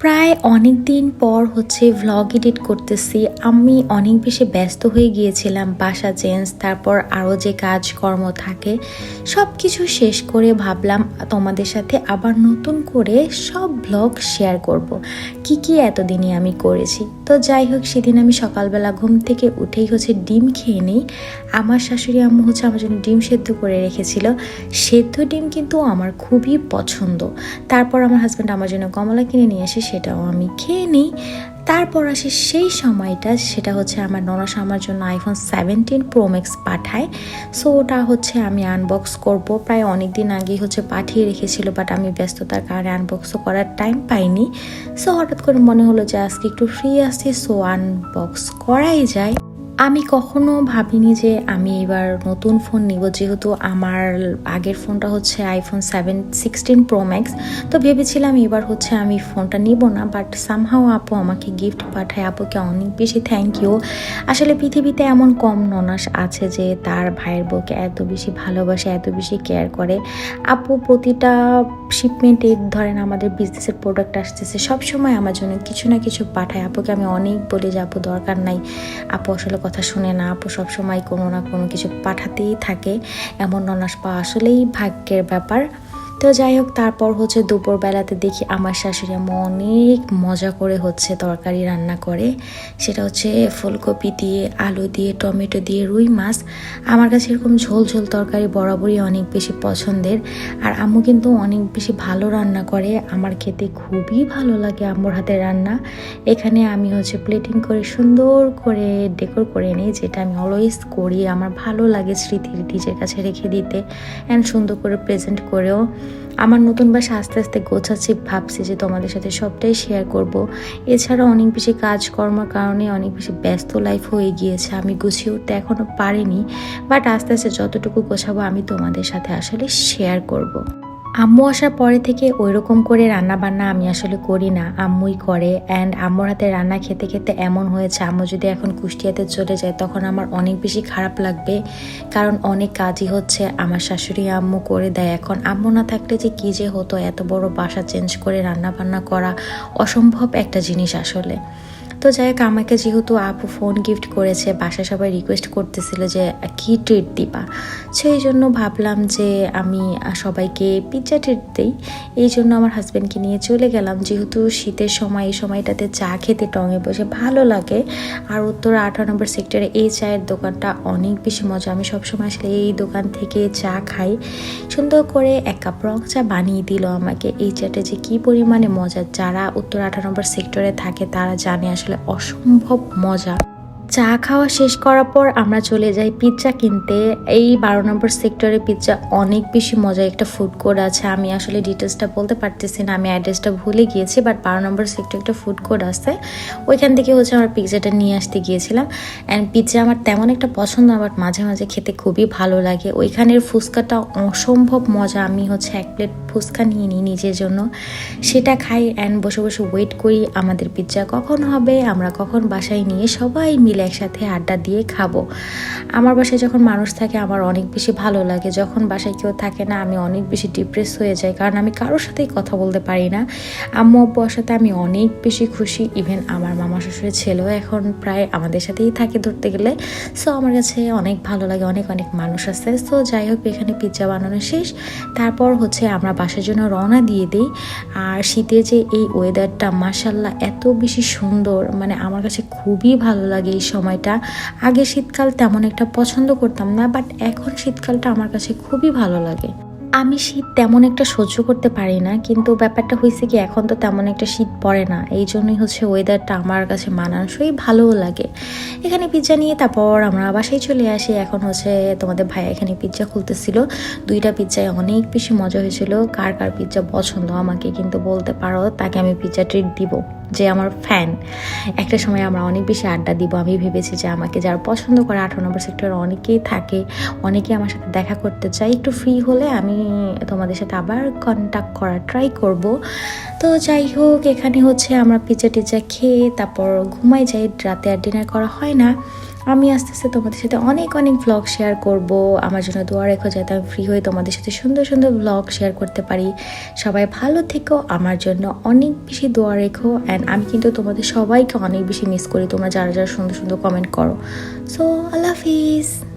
প্রায় অনেক দিন পর হচ্ছে ভ্লগ এডিট করতেছি। আমি অনেক বেশি ব্যস্ত হয়ে গিয়েছিলাম, বাসা চেঞ্জ তারপর আরও যে কাজকর্ম থাকে সব কিছু শেষ করে ভাবলাম তোমাদের সাথে আবার নতুন করে সব ভ্লগ শেয়ার করব। কি কি এতদিনই আমি করেছি? তো যাই হোক, সেদিন আমি সকালবেলা ঘুম থেকে উঠেই হচ্ছে ডিম খেয়ে নিই। আমার শাশুড়ি আম্মু হচ্ছে আমার জন্য ডিম সেদ্ধ করে রেখেছিল। সেদ্ধ ডিম কিন্তু আমার খুবই পছন্দ। তারপর আমার হাজব্যান্ড আমার জন্য কমলা কিনে নিয়ে আসে সেটাও আমি খেয়ে নিই। তারপর আসে সেই সময়টা, সেটা হচ্ছে আমার ননাস আমার জন্য আইফোন সেভেন্টিন প্রোম্যাক্স পাঠায়। সো ওটা হচ্ছে আমি আনবক্স করব। প্রায় অনেক দিন আগেই হচ্ছে পাঠিয়ে রেখেছিল বাট আমি ব্যস্ততার কারণে আনবক্সও করার টাইম পাইনি। সো হঠাৎ করে মনে হলো যে আজকে একটু ফ্রি আছি সো আনবক্স করাই যায়। আমি কখনো ভাবিনি যে আমি এবার নতুন ফোন নিব, যেহেতু আমার আগের ফোনটা হচ্ছে iPhone seven sixteen pro max তো ভেবেছিলাম এবার হচ্ছে আমি ফোনটা নিব না বাট সামহাও আপু আমাকে গিফট পাঠায়। আপুকে অনেক বেশি থ্যাংক ইউ আসলে পৃথিবীতে এমন কম ননাস আছে যে তার ভাইয়ের বউকে এত বেশি ভালোবাসে, এত বেশি কেয়ার করে। আপু প্রতিটা শিপমেন্টে ধরেন আমাদের বিজনেসের প্রোডাক্ট আসতেছে, সবসময় আমার জন্য কিছু না কিছু পাঠায়। আপুকে আমি অনেক বলি যে, আপু দরকার নাই। আপু আসলে কথা শুনে না আপু সবসময় কোনো না কোনো কিছু পাঠাতেই থাকে। এমন ননাস পাওয়া আসলেই ভাগ্যের ব্যাপার। তো যাই হোক, তারপর হচ্ছে দুপুরবেলাতে দেখি আমার শাশুড়ি আম্মু অনেক মজা করে হচ্ছে তরকারি রান্না করে। সেটা হচ্ছে ফুলকপি দিয়ে, আলু দিয়ে, টমেটো দিয়ে, রুই মাছ। আমার কাছে এরকম ঝোল ঝোল তরকারি বরাবরই অনেক বেশি পছন্দের। আর আম্মু কিন্তু অনেক বেশি ভালো রান্না করে। আমার খেতে খুবই ভালো লাগে আম্মুর হাতের রান্না। এখানে আমি হচ্ছে প্লেটিং করে সুন্দর করে ডেকোর করে নিই, যেটা আমি অলওয়েজ করি। আমার ভালো লাগে স্মৃতি নিজের কাছে রেখে দিতে। অ্যান্ড সুন্দর করে প্রেজেন্ট করেও আমার নতুন বাস আস্তে আস্তে গোছাচ্ছি, ভাবছি যে তোমাদের সাথে সবটাই শেয়ার করব এছাড়া অনেক বেশি কাজকর্মের কারণে অনেক বেশি ব্যস্ত লাইফ হয়ে গিয়েছে, আমি গুছিয়ে উঠতে এখনও পারিনি বাট আস্তে আস্তে যতটুকু গোছাবো, আমি তোমাদের সাথে আসলে শেয়ার করব। আম্মু আসার পরে থেকে ওই রকম করে রান্না বান্না আমি আসলে করি না। আম্মুই করে অ্যান্ড আম্মুর হাতে রান্না খেতে খেতে এমন হয়েছে, আম্মু যদি এখন কুষ্টিয়াতে চলে যায় তখন আমার অনেক বেশি খারাপ লাগবে। কারণ অনেক কাজই হচ্ছে, আমার শাশুড়ি আম্মু করে দেয়। এখন আম্মু না থাকলে যে কী যে হতো, এত বড় বাসা চেঞ্জ করে রান্না বান্না করা অসম্ভব একটা জিনিস আসলে। তো যাই হোক, আমাকে যেহেতু আপু ফোন গিফট করেছে বাসা সবাই রিকোয়েস্ট করতেছিল যে, কি ট্রিট দিবা? সেই জন্য ভাবলাম যে, আমি সবাইকে পিৎজা ট্রিট দিই। এই জন্য আমার হাজব্যান্ডকে নিয়ে চলে গেলাম। যেহেতু শীতের সময়, এই সময়টাতে চা খেতে টঙে বসে ভালো লাগে। আর উত্তর আঠারো নম্বর সেক্টরে এই চায়ের দোকানটা অনেক বেশি মজা। আমি সবসময় আসলে এই দোকান থেকে চা খাই। সুন্দর করে এক কাপ রং চা বানিয়ে দিল আমাকে। এই চাটা যে কি পরিমাণে মজা যারা উত্তর আঠারো নম্বর সেক্টরে থাকে, তারা জানে আসলে আসলে অসম্ভব মজা চা খাওয়া শেষ করার পর আমরা চলে যাই পিৎজা কিনতে। এই বারো নম্বর সেক্টরে পিৎজা অনেক বেশি মজা একটা ফুড কোর্ট আছে। আমি আসলে ডিটেলসটা বলতে পারতেছি না, আমি অ্যাড্রেসটা ভুলে গিয়েছি বাট বারো নম্বর সেক্টর একটা ফুড কোর্ট আছে। ওইখান থেকে হচ্ছে আমার পিৎজাটা নিয়ে আসতে গিয়েছিলাম। অ্যান্ড পিৎজা আমার তেমন একটা পছন্দ না বাট মাঝে মাঝে খেতে খুবই ভালো লাগে। ওইখানের ফুচকাটা অসম্ভব মজা। আমি হচ্ছে এক প্লেট ফুচকা নিয়ে নিই নিজের জন্য। সেটা খাই অ্যান্ড বসে বসে ওয়েট করি আমাদের পিৎজা কখন হবে, আমরা কখন বাসায় নিয়ে সবাই মিলে একসাথে আড্ডা দিয়ে খাব। আমার বাসায় যখন মানুষ থাকে, আমার অনেক বেশি ভালো লাগে। যখন বাসায় কেউ থাকে না, আমি অনেক বেশি ডিপ্রেস হয়ে যাই। কারণ আমি কারোর সাথেই কথা বলতে পারি না। আম্মু আব্বুর সাথে আমি অনেক বেশি খুশি। ইভেন আমার মামা শ্বশুরের ছেলেও এখন প্রায় আমাদের সাথেই থাকে ধরতে গেলে। সো আমার কাছে অনেক ভালো লাগে, অনেক অনেক মানুষ আছে। সো যাই হোক, এখানে পিৎজা বানানো শেষ। তারপর হচ্ছে আমরা বাসার জন্য রওনা দিয়ে দিই। আর শীতে যে এই ওয়েদারটা মাসাল্লাহ এত বেশি সুন্দর। মানে আমার কাছে খুবই ভালো লাগে এই সময়টা। আগে শীতকাল তেমন একটা পছন্দ করতাম না বাট এখন শীতকালটা আমার কাছে খুবই ভালো লাগে। আমি শীত তেমন একটা সহ্য করতে পারি না, কিন্তু ব্যাপারটা হয়েছে কি, এখন তো তেমন একটা শীত পড়ে না। এই জন্যই হচ্ছে ওয়েদারটা আমার কাছে মানানসই ভালোও লাগে। এখানে পিৎজা নিয়ে তারপর আমরা বাসায় চলে আসি। এখন হচ্ছে তোমাদের ভাই এখানে পিৎজা খুলতেছিল। দুইটা পিৎজায় অনেক বেশি মজা হয়েছিল। কার কার পিৎজা পছন্দ আমাকে কিন্তু বলতে পারো, তাকে আমি পিৎজা ট্রিট দিব। যে আমার ফ্যান একটা সময় আমরা অনেক বেশি আড্ডা দিব। আমি ভেবেছি যে আমাকে যারা পছন্দ করে আঠারো নম্বর সেক্টর অনেকেই থাকে, অনেকেই আমার সাথে দেখা করতে চাই একটু ফ্রি হলে আমি তোমাদের সাথে আবার কন্ট্যাক্ট করার ট্রাই করব। তো যাই হোক, এখানে হচ্ছে আমরা পিজা টিজা খেয়ে তারপর ঘুমাই যাই। রাতে আর ডিনার করা হয় না। আমি আস্তে আস্তে তোমাদের সাথে অনেক অনেক ব্লগ শেয়ার করব। আমার জন্য দোয়া রেখো যাতে আমি ফ্রি হয়ে তোমাদের সাথে সুন্দর সুন্দর ব্লগ শেয়ার করতে পারি। সবাই ভালো থেকো, আমার জন্য অনেক বেশি দোয়া রেখো। অ্যান্ড আমি কিন্তু তোমাদের সবাইকে অনেক বেশি মিস করি। তোমরা যারা যারা সুন্দর সুন্দর কমেন্ট করো। সো আল্লাহ হাফিজ।